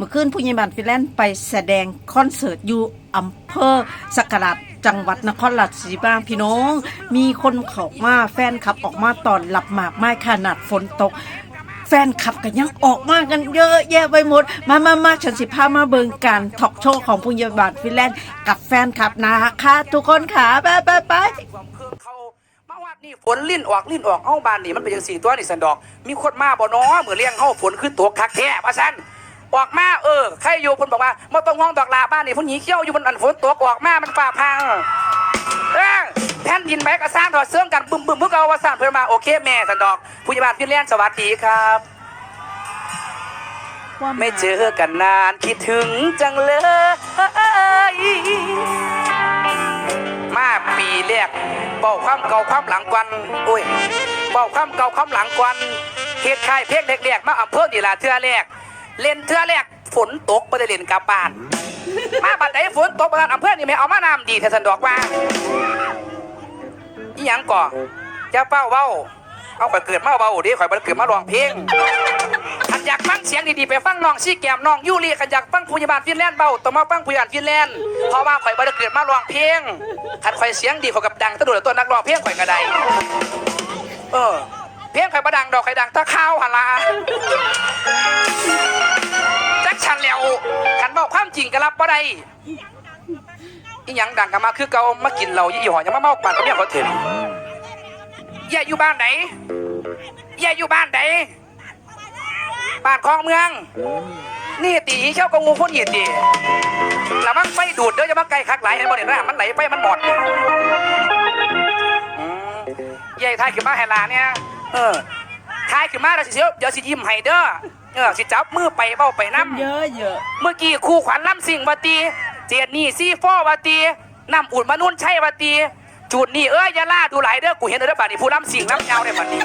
มื่อคืนผู้ใหญ่บ้านฟิแลนด์ไปแสดงคอนเสิร์ตอยู่อำเภอสักราชจังหวัดนครราชสีมาพี่น้อง มีคนเขามาแฟนคลับออกมาตอนหลับหมากไม้ขนาดฝนตก แฟนคลับกันยังออกมากันเยอะแยะไปหมด มามามาฉันสิพามาเบิงการทอกโชว์ของผู้ใหญ่บ้านฟิแลนด์กับแฟนคลับนะคะทุกคนค่ะไปไปไปความเพิ่มเขาวัดนี่ฝนลิ้นออกลิ้นออกเอ้าบานนี่มันเป็นยังสี่ตัวนี่สันดอก มีคนมาบ่น้อเหมือนเลี้ยงเฮาฝนขึ้นตัวคักแท้ว่าซั่น ออกมาเออใครอยู่เพิ่นบอกว่าบ่ต้องห่วงดอกลาบ้านนี่พุ่นหนีเขี้ยวอยู่บนอันฝนตกออกมามันฟ้าพังเออแผ่นดินไหวก็สร้างถอดเสื้อกันบึ้มบึ้มเมื่อเก่าว่าซั่นเพิ่นมาโอเคแม่สันดอกผู้ใหญ่บ้านพี่เลี้ยนสวัสดีครับไม่เจอกันนานคิดถึงจังเลย มาปีแรกเบาความเก่าความหลังกวันโอ้ยเบาความเก่าความหลังกวันเฮ็ดค่ายเพลงเด็กๆมาอำเภอนี่ล่ะเทื่อแรก เล่นเทื่อแรกฝนตกไม่ได้เล่นกลับบ้าน มาบัดไหนฝนตกบ้านอำเภอนี่แม่เอามาน้ำดีแท้สันดอกว่าอีหยังก่อจะเป้าเว้า เอาไปเกิดมาเว้าดิข่อยไปเกิดมาร้องเพลงขันอยากฟังเสียงดีๆไปฟังน้องชี้แก้มน้องยูรีขันอยากฟังผู้ใหญ่บ้านฟินแลนด์เบาต้องมาฟังผู้ใหญ่บ้านฟินแลนด์เพราะว่าข่อยบ่ได้เกิดมาร้องเพลงขันข่อยเสียงดีข่อยกับดังตะโดดตัวนักร้องเพลงข่อยกระไดเออเพลงข่อยบ่ดังดอกข่อยดังตะข้าวหนละ บอกความจริงก็รับบ่ได้อีหยังดังกันมาคือเกามากินเหล้ายี่หอยังมาเมาปานกับเมียเขาเถินอย่าอยู่บ้านไหนอย่าอยู่บ้านไหนบ้านคลองเมือง นี่ตีเช่ากงูพ่นหีดดีแล้วมันไฟดูดเดี๋ยวจะมาไกลคักไหลเห็นบ่เนี่ยนะมันไหลไปมันหมดอืมใหญ่ทายขึ้นมาให้ลาเนี่ย เออทายขึ้นมาแล้วสิเสียวเดี๋ยวสิยิ้มให้เด้อ เออสิจับมือไปเบ้าไปน้ำเยอะเยอะเมื่อกี้ครูขวัญล่ำสิ่งวาตีเจียนนี่ซีฟอวาตีน้ำอุ่นมนุ่นใช่วาตีจุดนี่เอ้ยอยาล่าดูหลายเด้อกูเห็นเด้อบัดนี้ผู้ล่ำสิ่งน้ำเงาในบัดนี้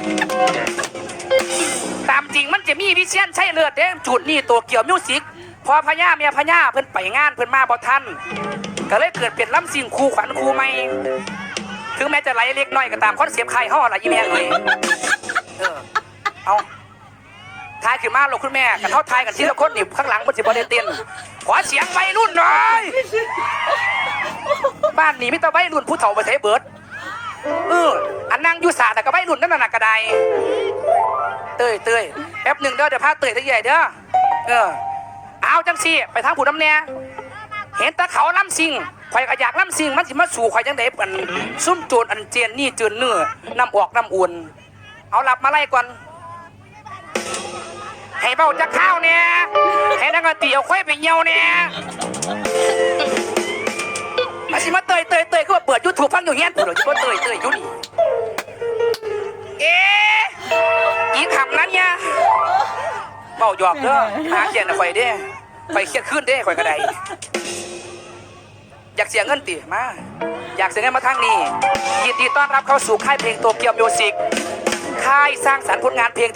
ตามจริงมันจะมีวิเชียนใช่เลือดเด้จุดนี่ตัวเกี่ยวมิวสิกพอพญาเมียพญาเพิ่นไปงานเพิ่นมาบ่ทันก็เลยเกิดเป็นล่ำสิ่งครูขวัญครูใหม่ถึงแม้จะไหลเล็กน้อยก็ตามคอนเสียบใครห่อละยี่แม่เอ้ยเออเอา ทายขึ้นมาลูกคุณแม่กันเท่าทายกันที่ละคนนี่ข้างหลังมันสิบ่ได้เต้นขอเสียงวัยรุ่นหน่อยบ้านนี้มิตรวัยรุ่นผู้เฒ่าไปไทเบิร์ดเอออันนั่งยู่สาแต่ก็วัยรุ่นนั่นน่ะกระไดเตยเตยแป๊บหนึ่งเด้อเดี๋ยวพาเตยตะใหญ่เด้อเออเอาจังสิไปทางผู้น้ำเนี่ยเห็นตะเขาล่ำสิงข่อยก็อยากล่ำสิงมันสิมาสู่ข่อยจังไดอันซุ่มโจรอันเจียนนี่เจือนเนื้อนำออกนำอุ่นเอาหลับมาไล่ก่อน ให้เบาจะข้าวเนี่ยให้นักดนตรีเอาค่อยไปเหี่ยวเนี่ยมาสิมาเตยเตยเตยก็มาเปิดยูทูบฟังอยู่เฮียนกูเดี๋ยวจะมาเตยเตยยู่นี่เอ๊ะอีกคำนั้นเนี่ยเบาหยอกเด้อหาเขียนไฟเด้ไฟเครียดขึ้นเด้ไฟกระไดอยากเสียเงินติมา อยากเสียเงินมาทางนี้ยินดีต้อนรับเข้าสู่ค่ายเพลงโตเกียวมิวสิกค่ายสร้างสรรค์ผลงานเพลง